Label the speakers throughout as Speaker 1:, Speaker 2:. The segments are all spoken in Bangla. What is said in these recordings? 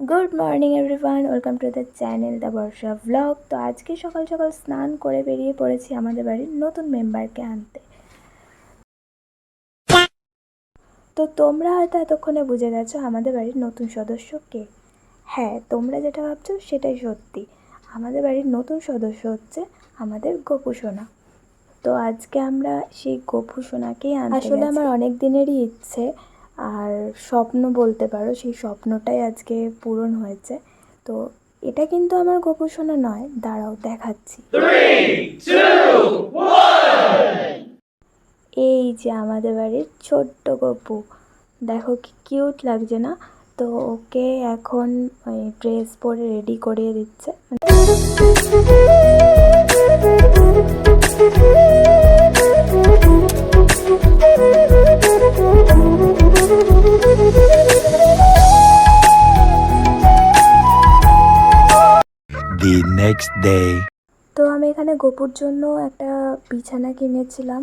Speaker 1: Good morning everyone welcome to the channel the Barsha vlog তো আজকে সকাল সকাল স্নান করে বেরিয়ে পড়েছি আমাদের বাড়ির নতুন মেম্বারকে আনতে। তো তোমরা হয়তো এতক্ষণে বুঝে গেছো আমাদের বাড়ির নতুন সদস্য কে। হ্যাঁ তোমরা যেটা ভাবছ সেটাই সত্যি। আমাদের বাড়ির নতুন সদস্য হচ্ছে আমাদের গোপু সোনা। তো আজকে আমরা সেই গোপু সোনাকেই আনতে আসলে আমার অনেক দিনেরই ইচ্ছে আর স্বপ্ন বলতে পারো, সেই স্বপ্নটাই আজকে পূরণ হয়েছে। তো এটা কিন্তু আমার গোপু সোনা নয়, দাঁড়াও দেখাচ্ছি। এই যে আমাদের বাড়ির ছোট্ট গপু। দেখো কি কিউট লাগছে না? তো ওকে এখন ড্রেস পরে রেডি করিয়ে দিচ্ছে।
Speaker 2: The next day.
Speaker 1: তো আমি এখানে গোপুর জন্য একটা বিছানা কিনেছিলাম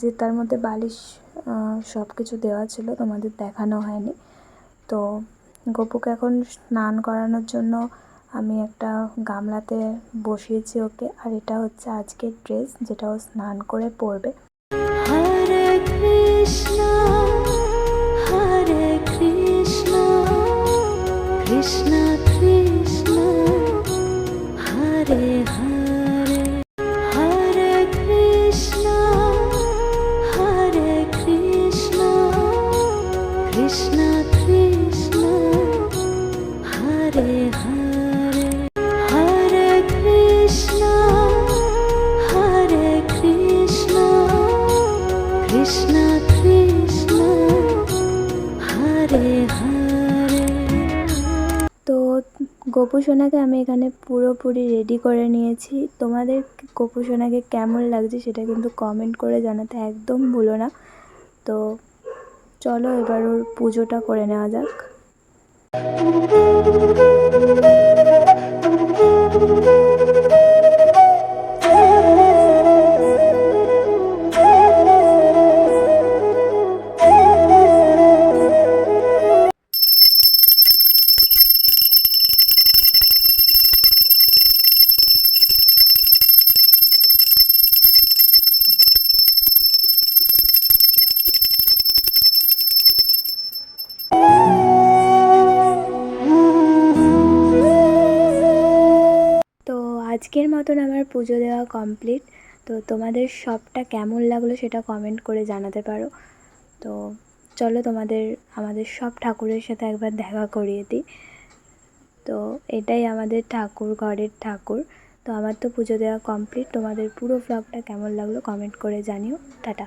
Speaker 1: যে তার মধ্যে বালিশ সব কিছু দেওয়া ছিল তোমাদের দেখানো হয়নি তো গোপুকে এখন স্নান করানোর জন্য আমি একটা গামলাতে বসিয়েছি ওকে আর এটা হচ্ছে আজকের ড্রেস যেটা ও স্নান করে পরবে
Speaker 3: হরে কৃষ্ণ কৃষ্ণ কৃষ্ণ কৃষ্ণ
Speaker 1: গোপু সোনাকে আমি এখানে পুরোপুরি রেডি করে নিয়েছি। তোমাদের গোপু সোনাকে কেমন লাগছে সেটা কিন্তু কমেন্ট করে জানাতে একদম ভুলো না। তো চলো এবার ওর পুজোটা করে নেওয়া যাক। আজকের মতন আমার পুজো দেওয়া কমপ্লিট তো তোমাদের সবটা কেমন লাগল সেটা কমেন্ট করে জানাতে পারো। তো চলো তোমাদের, আমাদের সব ঠাকুরের সাথে একবার দেখা করিয়ে দিই। তো এটাই আমাদের ঠাকুর, ঘরের ঠাকুর। তো আমার তো পুজো দেওয়া কমপ্লিট তোমাদের পুরো ব্লগটা কেমন লাগল কমেন্ট করে জানিও। টাটা।